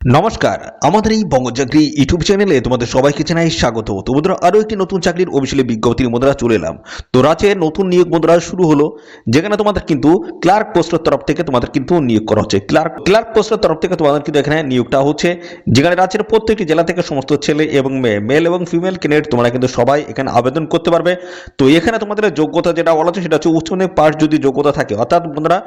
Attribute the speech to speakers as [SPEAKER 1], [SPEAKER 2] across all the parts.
[SPEAKER 1] নমস্কার, আমাদের এই বঙ্গচাকরি ইউটিউব চ্যানেলে তোমাদের সবাইকে জানাই স্বাগত। তো বন্ধুরা, আরও একটি নতুন চাকরির অফিসিয়ালি বিজ্ঞপ্তির মুদ্রা চলে এলাম। তো রাজ্যে নতুন নিয়োগ মুদ্রা শুরু হলো, যেখানে তোমাদের কিন্তু ক্লার্ক পোস্টের তরফ থেকে তোমাদের কিন্তু নিয়োগ করা হচ্ছে। ক্লার্ক ক্লার্ক পোস্টের তরফ থেকে তোমাদের কিন্তু এখানে নিয়োগটা হচ্ছে, যেখানে রাজ্যের প্রত্যেকটি জেলা থেকে সমস্ত ছেলে এবং মেয়ে মেল এবং ফিমেল ক্যান্ডিডেট তোমরা কিন্তু সবাই এখানে আবেদন করতে পারবে। তো এখানে তোমাদের যোগ্যতা যেটা বলা হচ্ছে সেটা হচ্ছে উচ্চ পাস যদি যোগ্যতা থাকে। অর্থাৎ বন্ধুরা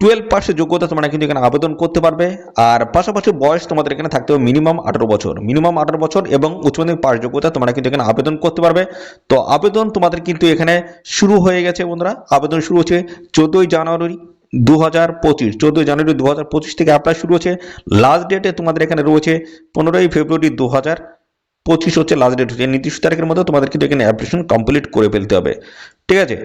[SPEAKER 1] টুয়েলভ পাসের যোগ্যতা তোমরা কিন্তু এখানে আবেদন করতে পারবে। আর পাশাপাশি বয়স তোমাদের এখানে থাকতে হবে মিনিমাম আঠারো বছর। মিনিমাম আঠারো বছর এবং উচ্চ মাধ্যমিক পাস যোগ্যতা তোমরা কিন্তু এখানে আবেদন করতে পারবে। তো আবেদন তোমাদের কিন্তু এখানে শুরু হয়ে গেছে বন্ধুরা। আবেদন শুরু হচ্ছে চোদ্দোই জানুয়ারি দু হাজার পঁচিশ। চোদ্দোই জানুয়ারি দু হাজার পঁচিশ থেকে অ্যাপ্লাই শুরু হচ্ছে। লাস্ট ডেটে তোমাদের এখানে রয়েছে পনেরোই ফেব্রুয়ারি দু হাজার পঁচিশ হচ্ছে লাস্ট ডেট হচ্ছে নির্দিষ্ট তারিখের মধ্যে তোমাদের কিন্তু এখানে অ্যাপ্লিকেশন কমপ্লিট করে ফেলতে হবে। ঠিক আছে?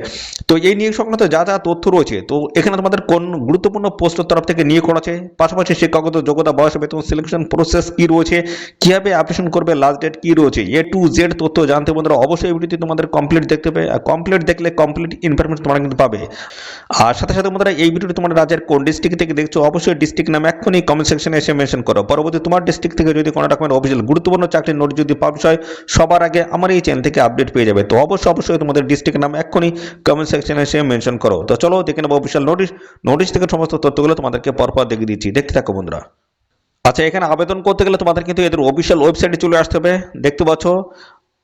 [SPEAKER 1] তো এই নিয়োগ সংক্রান্ত যা যা তথ্য রয়েছে, তো এখানে তোমাদের কোন গুরুত্বপূর্ণ পোস্টের তরফ থেকে নিয়োগ করা আছে? পাশাপাশি শিক্ষাগত যোগ্যতা, বয়স বেতন সিলেকশন প্রসেস কি রয়েছে? কীভাবে অ্যাপ্লিকেশন করবে লাস্ট ডেট কি রয়েছে? এ টু জেড তথ্য জানতে বন্ধুরা অবশ্যই ভিডিওটি তোমাদের কমপ্লিট দেখতে হবে। আর কমপ্লিট দেখলে কমপ্লিট ইনফরমেশন তোমরা কিন্তু পাবে। আর সাথে সাথে বন্ধুরা এই ভিডিওটি তোমার রাজ্যের কোন ডিস্ট্রিক্ট থেকে দেখছ, অবশ্যই ডিস্ট্রিক্ট নাম এক্ষুনি কমেন্ট সেকশনে এসে মেনশন করো। পরবর্তী তোমার ডিস্ট্রিক্ট থেকে যদি কোনো রকমের অফিসিয়াল গুরুত্বপূর্ণ চাকরির নোট যদি পাবলিশ হয়, সবার আগে আমার এই চ্যানেল থেকে আপডেট পেয়ে যাবে। তো অবশ্যই অবশ্যই তোমাদের ডিস্ট্রিক্ট নাম এক্ষুনি কমেন্ট সেকশনে এসে মেনশন করো। তো চলো দেখে নেব অফিসিয়াল নোটিশ নোটিশ থেকে সমস্ত তথ্যগুলো তোমাদেরকে পরপর দেখিয়ে দিচ্ছি। দেখতে থাকো বন্ধুরা। আচ্ছা এখানে আবেদন করতে গেলে তোমাদের কিন্তু এদের অফিসিয়াল ওয়েবসাইটে চলে আসতে হবে। দেখতে পাচ্ছ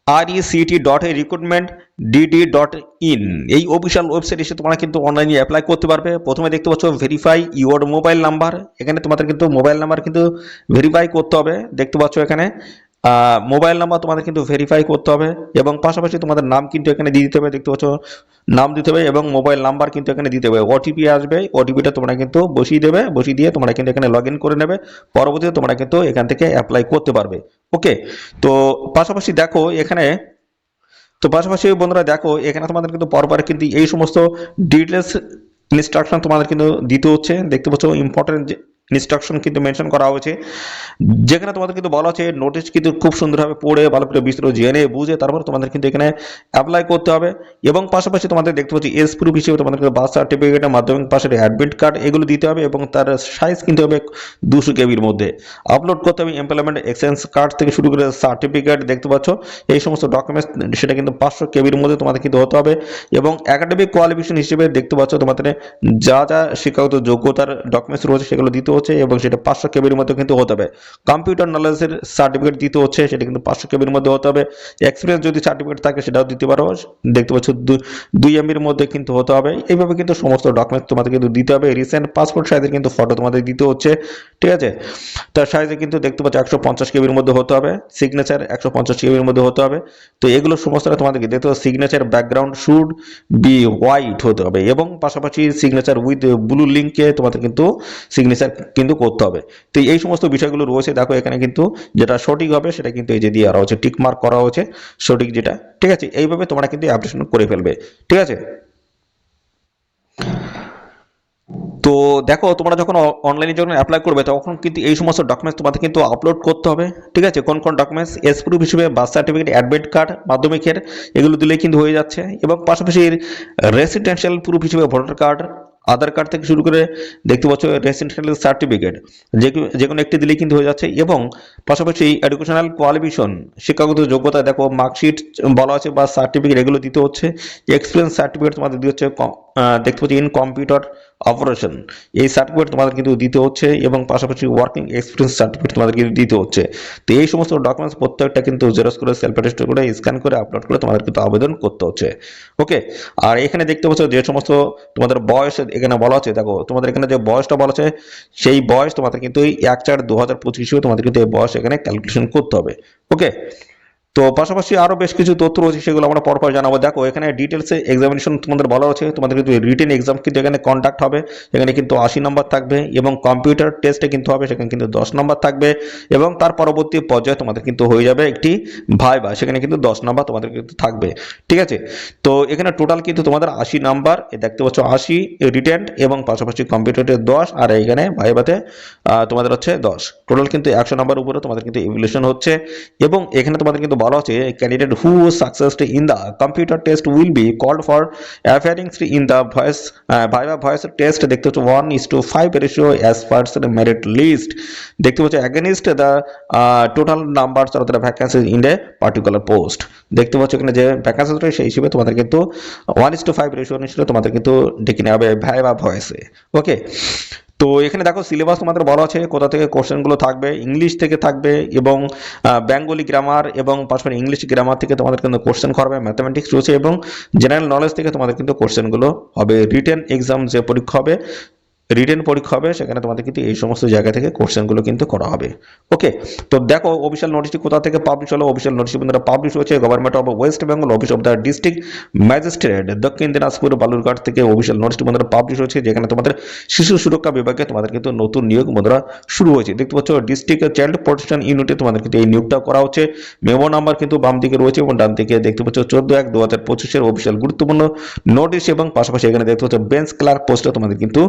[SPEAKER 1] আর ECT dot A recruitment DD dot in এই অফিসিয়াল ওয়েবসাইট এসে তোমরা কিন্তু অনলাইনে অ্যাপ্লাই করতে পারবে। প্রথমে দেখতে পাচ্ছ ভেরিফাই ইউর মোবাইল নাম্বার এখানে তোমাদের কিন্তু মোবাইল নাম্বার কিন্তু ভেরিফাই করতে হবে। দেখতে পাচ্ছ এখানে মোবাইল নাম্বার তোমাদের কিন্তু ভেরিফাই করতে হবে এবং পাশাপাশি তোমাদের নাম কিন্তু এখানে দিয়ে দিতে হবে, দেখতে পাচ্ছ? নাম দিতে হবে এবং মোবাইল নাম্বার কিন্তু এখানে দিতে হবে। ওটিপি আসবে ওটিপিটা তোমরা কিন্তু বসিয়ে দেবে, বসিয়ে দিয়ে তোমরা কিন্তু এখানে লগ করে নেবে। পরবর্তীতে তোমরা কিন্তু এখান থেকে অ্যাপ্লাই করতে পারবে। ওকে তো পাশাপাশি দেখো এখানে, তো পাশাপাশি বন্ধুরা দেখো, এখানে তোমাদের কিন্তু পরপর কিন্তু এই সমস্ত ডিটেলস ইনস্ট্রাকশন তোমাদের কিন্তু দিতে হচ্ছে। দেখতে পাচ্ছ ইম্পর্টেন্ট ইনস্ট্রাকশন কিন্তু মেনশন করা হয়েছে। যেখানে তোমাদের কিন্তু বলা হচ্ছে নোটিশ কিন্তু খুব সুন্দরভাবে পড়ে ভালো করে বিস্তৃত জেনে, বুঝে, তারপর তোমাদের কিন্তু এখানে অ্যাপ্লাই করতে হবে। এবং পাশাপাশি তোমাদের দেখতে পাচ্ছি এস প্রুফ হিসেবে তোমাদের বার্থ সার্টিফিকেটের মাধ্যমিক পাশের অ্যাডমিট কার্ড এগুলো দিতে হবে এবং তার সাইজ কিন্তু হবে দুশো কেবির মধ্যে। আপলোড করতে হবে এমপ্লয়মেন্ট এক্সচেঞ্জ কার্ড থেকে শুরু করে সার্টিফিকেট দেখতে পাচ্ছ। এই সমস্ত ডকুমেন্টস সেটা কিন্তু পাঁচশো কেবির মধ্যে তোমাদের কিন্তু হতে হবে। এবং একাডেমিক কোয়ালিফিকেশন হিসেবে দেখতে পাচ্ছ তোমাদের যা যা শিক্ষাগত যোগ্যতার ডকুমেন্টস রয়েছে সেগুলো দিতে হচ্ছে এবং সেটা পাঁচশো কেবির মধ্যে কিন্তু হতে হবে। কম্পিউটার নলেজের সার্টিফিকেট দিতে হচ্ছে, সেটা কিন্তু পাঁচশো কেবির মধ্যে হতে হবে। এক্সপিরিয়েন্স যদি সার্টিফিকেট থাকে, সেটাও দিতে পারো। দেখতে পাচ্ছ দুই এমবির মধ্যে কিন্তু হতে হবে। এইভাবে কিন্তু সমস্ত ডকুমেন্টস তোমাদের কিন্তু দিতে হবে। রিসেন্ট পাসপোর্ট সাইজের কিন্তু ফটো তোমাদের দিতে হচ্ছে, ঠিক আছে? তার সাইজে কিন্তু দেখতে পাচ্ছ একশো পঞ্চাশ কেবির মধ্যে হতে হবে। সিগনেচার একশো পঞ্চাশ কেবির মধ্যে হতে হবে। তো এগুলো সমস্তটা তোমাদেরকে দেখতে হবে signature background should be white হতে হবে এবং পাশাপাশি সিগনেচার উইথ ব্লু লিঙ্কে তোমাদের কিন্তু সিগনেচার কিন্তু করতে হবে। তো এই সমস্ত বিষয়গুলো রয়েছে, দেখো এখানে কিন্তু যেটা সঠিক হবে সেটা কিন্তু এই যে দিয়ে হচ্ছে টিক মার্ক করা হচ্ছে সঠিক যেটা। ঠিক আছে? এইভাবে তোমরা কিন্তু অ্যাপ্লিকেশন করে ফেলবে। ঠিক আছে? তো দেখো, তোমরা যখন অনলাইনে যখন অ্যাপ্লাই করবে, তখন কিন্তু এই সমস্ত ডকুমেন্টস তোমাদের কিন্তু আপলোড করতে হবে। ঠিক আছে? কোন কোন ডকুমেন্টস এস প্রুফ হিসেবে বার্থ সার্টিফিকেট অ্যাডমিট কার্ড মাধ্যমিকের, এগুলো দিলেই কিন্তু হয়ে যাচ্ছে। এবং পাশাপাশি রেসিডেন্সিয়াল প্রুফ হিসেবে ভোটার কার্ড আধার কার্ড থেকে শুরু করে দেখতে পাচ্ছ রেসিডেন্সিয়াল সার্টিফিকেট যে কোনো একটি দিলেই কিন্তু হয়ে যাচ্ছে এবং পাশাপাশি এডুকেশনাল কোয়ালিফিকেশন শিক্ষাগত যোগ্যতা, দেখো মার্কশিট বলা আছে বা সার্টিফিকেট এগুলো দিতে হচ্ছে এক্সপিরিয়েন্স সার্টিফিকেট তোমাদের দিতে হচ্ছে দেখতে পাচ্ছি ইন কম্পিউটার অপারেশন এই সার্টিফিকেট তোমাদের কিন্তু দিতে হচ্ছে এবং পাশাপাশি ওয়ার্কিং এক্সপিরিয়েন্স সার্টিফিকেট তোমাদের কিন্তু দিতে হচ্ছে। তো এই সমস্ত ডকুমেন্টস প্রত্যেকটা কিন্তু জেরক্স করে সেলফ অ্যাটেস্ট করে স্ক্যান করে আপলোড করে তোমাদের কিন্তু আবেদন করতে হচ্ছে। ওকে আর এখানে দেখতে পাচ্ছ যে সমস্ত তোমাদের বয়স এখানে বলা আছে। দেখো, তোমাদের এখানে যে বয়সটা বলা আছে, সেই বয়স তোমাদের কিন্তু এই এক চার দু হাজার পঁচিশেও তোমাদের কিন্তু এই বয়স এখানে ক্যালকুলেশন করতে হবে। ওকে তো পাশাপাশি আরও বেশ কিছু তথ্য রয়েছে, সেগুলো আমরা পরপর জানাব। দেখো, এখানে ডিটেলসে এক্সামিনেশন তোমাদের বলা আছে তোমাদের কিন্তু রিটেন এক্সাম কিন্তু এখানে কন্ডাক্ট হবে। এখানে কিন্তু আশি নম্বর থাকবে এবং কম্পিউটার টেস্টে কিন্তু হবে, সেখানে কিন্তু দশ নম্বর থাকবে এবং তার পরবর্তী পর্যায়ে তোমাদের কিন্তু হয়ে যাবে একটি ভাইবা সেখানে কিন্তু দশ নম্বর তোমাদের কিন্তু থাকবে। ঠিক আছে? তো এখানে টোটাল কিন্তু তোমাদের আশি নাম্বার দেখতে পাচ্ছ আশি রিটেন এবং পাশাপাশি কম্পিউটারে দশ, আর এখানে ভাইবাতে তোমাদের হচ্ছে দশ। টোটাল কিন্তু একশো নাম্বার উপরে তোমাদের কিন্তু ইভলিউশন হচ্ছে এবং এখানে তোমাদের কিন্তু বলা হচ্ছে candidate who succeeded in the computer test will be called for appearing in the voice viva voice test দেখতে হচ্ছে one is two five ratio as per merit list দেখতে পাচ্ছ against the total number the vacancy in a particular post দেখতে পাচ্ছ এখানে যে vacancy রয়েছে সেই হিসেবে তোমাদের কিন্তু one is two five ratio অনুসারে তোমাদের কিন্তু ডেকে নেওয়া হবে ভাইবা ভয়েসে ওকে তো এখানে দেখো সিলেবাস তোমাদের বলা আছে কোথা থেকে কোশ্চেনগুলো থাকবে ইংলিশ থেকে থাকবে এবং বেঙ্গলি গ্রামার এবং পাশাপাশি ইংলিশ গ্রামার থেকে তোমাদের কিন্তু কোশ্চেন করবে ম্যাথামেটিক্স রয়েছে এবং জেনারেল নলেজ থেকে তোমাদের কিন্তু কোশ্চেনগুলো হবে রিটেন এক্সাম যে পরীক্ষা হবে রিটেন পরীক্ষা হবে, সেখানে তোমাদের কিন্তু এই সমস্ত জায়গা থেকে কোশ্চেনগুলো কিন্তু করা হবে। ওকে তো দেখো অফিসিয়াল নোটিশটি কোথা থেকে পাবলিশ হলো? অফিসিয়াল নোটিশ বন্ধুরা পাবলিশ হয়েছে government of West Bengal office of the district magistrate Dakshin Dinajpur, Balurghat থেকে অফিসিয়াল নোটিশটি বন্ধুরা পাবলিশ হয়েছে, যেখানে তোমাদের শিশু সুরক্ষা বিভাগে তোমাদের কিন্তু নতুন নিয়োগ বন্ধুরা শুরু হয়েছে। দেখতে পাচ্ছ ডিস্ট্রিক্ট চাইল্ড প্রোটেকশন ইউনিটে তোমাদের কিন্তু এই নিয়োগটা করা হচ্ছে। মেমো নাম্বার কিন্তু বাম দিকে রয়েছে এবং ডান দিকে দেখতে পাচ্ছ, চোদ্দ এক দু হাজার পঁচিশের অফিসিয়াল গুরুত্বপূর্ণ নোটিশ এবং পাশাপাশি এখানে দেখতে পাচ্ছ বেঞ্চ ক্লার্ক পোস্টে তোমাদের কিন্তু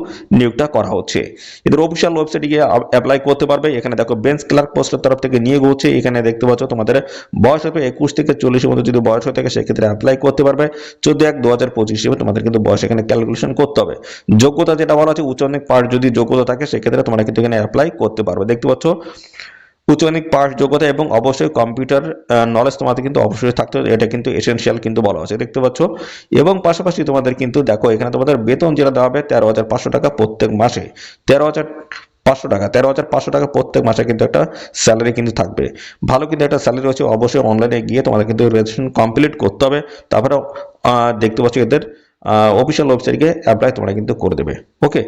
[SPEAKER 1] নিয়োগটা করা হচ্ছে। এদের অফিসিয়াল ওয়েবসাইটে গিয়ে অ্যাপ্লাই করতে পারবে। এখানে দেখো বেঞ্চ ক্লার্ক পোস্টের তরফ থেকে নিয়োগ হচ্ছে। এখানে দেখতে পাচ্ছ তোমাদের বয়স হবে একুশ থেকে চল্লিশের মধ্যে যদি বয়স হয়ে থাকে, সেক্ষেত্রে অ্যাপ্লাই করতে পারবে। চোদ্দ এক দু হাজার পঁচিশ হিসেবে তোমাদের কিন্তু বয়স এখানে ক্যালকুলেশন করতে হবে। যোগ্যতা যেটা বলা আছে উচ্চ অনেক পার্ট যদি যোগ্যতা থাকে, সেক্ষেত্রে তোমরা কিন্তু এখানে অ্যাপ্লাই করতে পারবে। দেখতে পাচ্ছ? উচ্চমাধ্যমিক পাস যোগ্যতা এবং অবশ্যই কম্পিউটার নলেজ তোমাদের কিন্তু অবশ্যই থাকতে হবে। এটা কিন্তু এসেনশিয়াল কিন্তু বলা আছে দেখতে পাচ্ছ? এবং পাশাপাশি তোমাদের কিন্তু দেখো, এখানে তোমাদের বেতন যেটা দেওয়া হবে তেরো হাজার পাঁচশো টাকা প্রত্যেক মাসে। তেরো হাজার পাঁচশো টাকা, তেরো হাজার পাঁচশো টাকা প্রত্যেক মাসে কিন্তু একটা স্যালারি কিন্তু থাকবে। ভালো কিন্তু একটা স্যালারি হচ্ছে অবশ্যই অনলাইনে গিয়ে তোমাদের কিন্তু রেজিস্ট্রেশন কমপ্লিট করতে হবে। তারপরে দেখতে পাচ্ছ এদের অফিসিয়াল ওয়েবসাইট ওয়েবসাইটকে অ্যাপ্লাই তোমরা কিন্তু করে দেবে। ওকে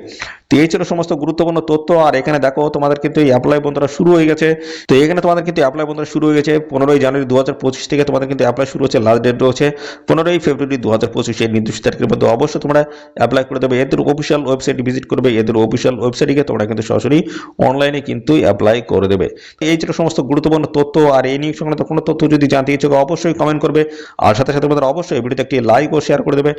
[SPEAKER 1] তো এই ছিল সমস্ত গুরুত্বপূর্ণ তথ্য। আর এখানে দেখো, তোমাদের কিন্তু এই অ্যাপ্লাই বন্ধুরা শুরু হয়ে গেছে। তো এখানে তোমাদের কিন্তু অ্যাপ্লাই বন্ধুরা শুরু হয়ে গেছে। পনেরোই জানুয়ারি দু হাজার পঁচিশ থেকে তোমাদের কিন্তু অ্যাপ্লাই শুরু হচ্ছে। লাস্ট ডেট রয়েছে পনেরোই ফেব্রুয়ারি দু হাজার পঁচিশ নির্দিষ্ট তারিখের মধ্যে অবশ্যই তোমরা অ্যাপ্লাই করে দেবে। এদের অফিসিয়াল ওয়েবসাইট ভিজিট করবে। এদের অফিসিয়াল ওয়েবসাইটে গিয়ে তোমরা কিন্তু সরাসরি অনলাইনে কিন্তু অ্যাপ্লাই করে দেবে। এই ছিল সমস্ত গুরুত্বপূর্ণ তথ্য। আর এই নিয়ে সংক্রান্ত কোনো তথ্য যদি জানতে ইচ্ছুক অবশ্যই কমেন্ট করবে। আর সাথে সাথে তোমাদের অবশ্যই ভিডিওতে একটি লাইক ও শেয়ার করে দেবে।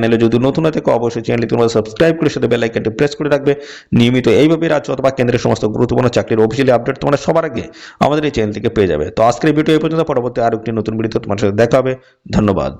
[SPEAKER 1] চ্যানেলে যদি নতুন হয়ে থাকে, অবশ্যই চ্যানেলটি তোমরা সাবস্ক্রাইব করে সাথে বেল আইকনটি প্রেস করে রাখবে। নিয়মিত এইভাবে রাজ্য অথবা কেন্দ্রের সমস্ত গুরুত্বপূর্ণ চাকরির অফিসিয়ালি আপডেট তোমরা সবার আগে আমাদের এই চ্যানেল থেকে পেয়ে যাবে। তো আজকের ভিডিও এই পর্যন্ত, পরবর্তী আর একটি নতুন ভিডিওতে তোমার সাথে দেখা হবে। ধন্যবাদ।